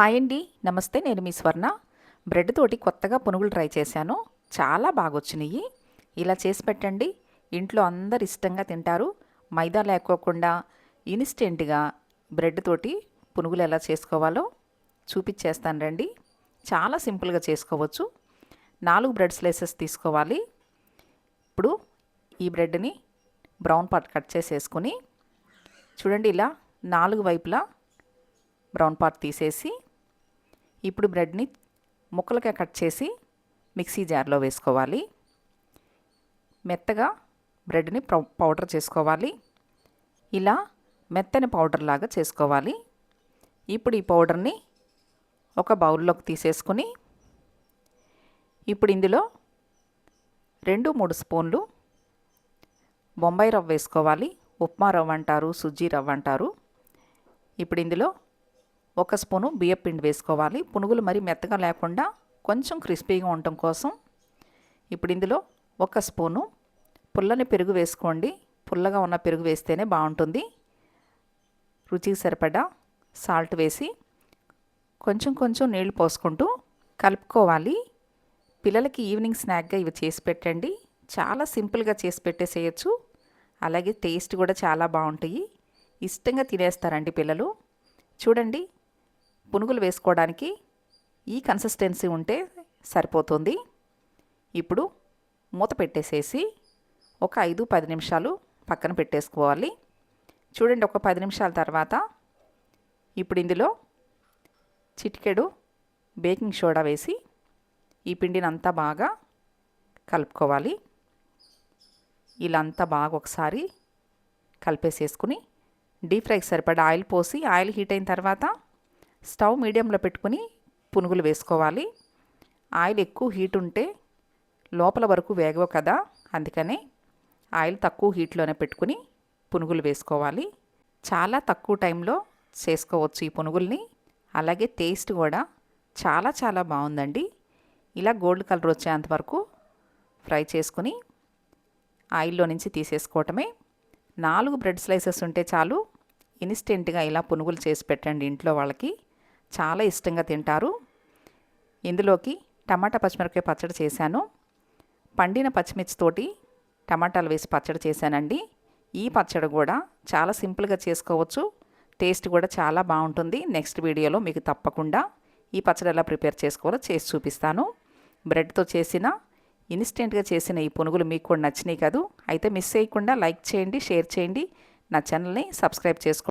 Hi అండి. నమస్తే నేను మీ స్వర్ణ. బ్రెడ్ తోటి కొత్తగా పునుగులు ట్రై చేశాను. చాలా బాగా వచ్చినాయి ఇలా చేసి పెట్టండి. ఇంట్లో అందరు ఇష్టంగా తింటారు. మైదా లేకోకుండా ఇన్స్టెంట్గా బ్రెడ్ తోటి పునుగులు ఎలా చేసుకోవాలో చూపించేస్తాను రండి. చాలా సింపుల్గా చేసుకోవచ్చు. నాలుగు బ్రెడ్ స్లైసెస్ తీసుకోవాలి. ఇప్పుడు ఈ బ్రెడ్ని బ్రౌన్ పార్ట్ కట్ చేసేసుకుని చూడండి ఇలా నాలుగు వైపులా బ్రౌన్ పార్ట్ తీసేసి ఇప్పుడు బ్రెడ్ని ముక్కలుగా కట్ చేసి మిక్సీ జార్లో వేసుకోవాలి. మెత్తగా బ్రెడ్ని పౌడర్ చేసుకోవాలి. ఇలా మెత్తని పౌడర్ లాగా చేసుకోవాలి. ఇప్పుడు ఈ పౌడర్ని ఒక బౌల్లోకి తీసేసుకుని ఇప్పుడు ఇందులో రెండు మూడు స్పూన్లు బొంబాయి రవ్వ వేసుకోవాలి. ఉప్మా రవ్వ అంటారు సుజ్జీ రవ్వ అంటారు. ఇప్పుడు ఇందులో ఒక స్పూను బియ్యపిండి వేసుకోవాలి. పునుగులు మరి మెత్తగా లేకుండా కొంచెం క్రిస్పీగా ఉండటం కోసం ఇప్పుడు ఇందులో ఒక స్పూను పుల్లని పెరుగు వేసుకోండి. పుల్లగా ఉన్న పెరుగు వేస్తేనే బాగుంటుంది. రుచికి సరిపడా సాల్ట్ వేసి కొంచెం కొంచెం నీళ్ళు పోసుకుంటూ కలుపుకోవాలి. పిల్లలకి ఈవినింగ్ స్నాక్గా ఇవి చేసి పెట్టండి. చాలా సింపుల్గా చేసి పెట్టేసేయచ్చు. అలాగే టేస్ట్ కూడా చాలా బాగుంటాయి. ఇష్టంగా తినేస్తారండి పిల్లలు. చూడండి పునుగులు వేసుకోవడానికి ఈ కన్సిస్టెన్సీ ఉంటే సరిపోతుంది. ఇప్పుడు మూత పెట్టేసేసి ఒక ఐదు పది నిమిషాలు పక్కన పెట్టేసుకోవాలి. చూడండి ఒక పది నిమిషాల తర్వాత ఇప్పుడు ఇందులో చిటికెడు బేకింగ్ సోడా వేసి ఈ పిండిని అంతా బాగా కలుపుకోవాలి. ఇలా అంతా బాగా ఒకసారి కలిపేసేసుకుని డీప్ ఫ్రైకి సరిపడా ఆయిల్ పోసి ఆయిల్ హీట్ అయిన తర్వాత స్టవ్ మీడియంలో పెట్టుకుని పునుగులు వేసుకోవాలి. ఆయిల్ ఎక్కువ హీట్ ఉంటే లోపల వరకు వేగవు కదా అందుకనే ఆయిల్ తక్కువ హీట్లోనే పెట్టుకుని పునుగులు వేసుకోవాలి. చాలా తక్కువ టైంలో చేసుకోవచ్చు ఈ పునుగుల్ని. అలాగే టేస్ట్ కూడా చాలా చాలా బాగుందండి. ఇలా గోల్డ్ కలర్ వచ్చేంత వరకు ఫ్రై చేసుకుని ఆయిల్లో నుంచి తీసేసుకోవటమే. నాలుగు బ్రెడ్ స్లైసెస్ ఉంటే చాలు ఇన్స్టెంట్గా ఇలా పునుగులు చేసి పెట్టండి ఇంట్లో వాళ్ళకి. చాలా ఇష్టంగా తింటారు. ఇందులోకి టమాటా పచ్చిమిరపకాయ పచ్చడి చేశాను. పండిన పచ్చిమిర్చితోటి టమాటాలు వేసి పచ్చడి చేశానండి. ఈ పచ్చడి కూడా చాలా సింపుల్గా చేసుకోవచ్చు. టేస్ట్ కూడా చాలా బాగుంటుంది. నెక్స్ట్ వీడియోలో మీకు తప్పకుండా ఈ పచ్చడి ఎలా ప్రిపేర్ చేసుకోవాలో చేసి చూపిస్తాను. బ్రెడ్తో చేసిన ఇన్స్టెంట్గా చేసిన ఈ పునుగులు మీకు కూడా నచ్చినాయి కదూ. అయితే మిస్ చేయకుండా లైక్ చేయండి షేర్ చేయండి. నా ఛానల్ని సబ్స్క్రైబ్ చేసుకోండి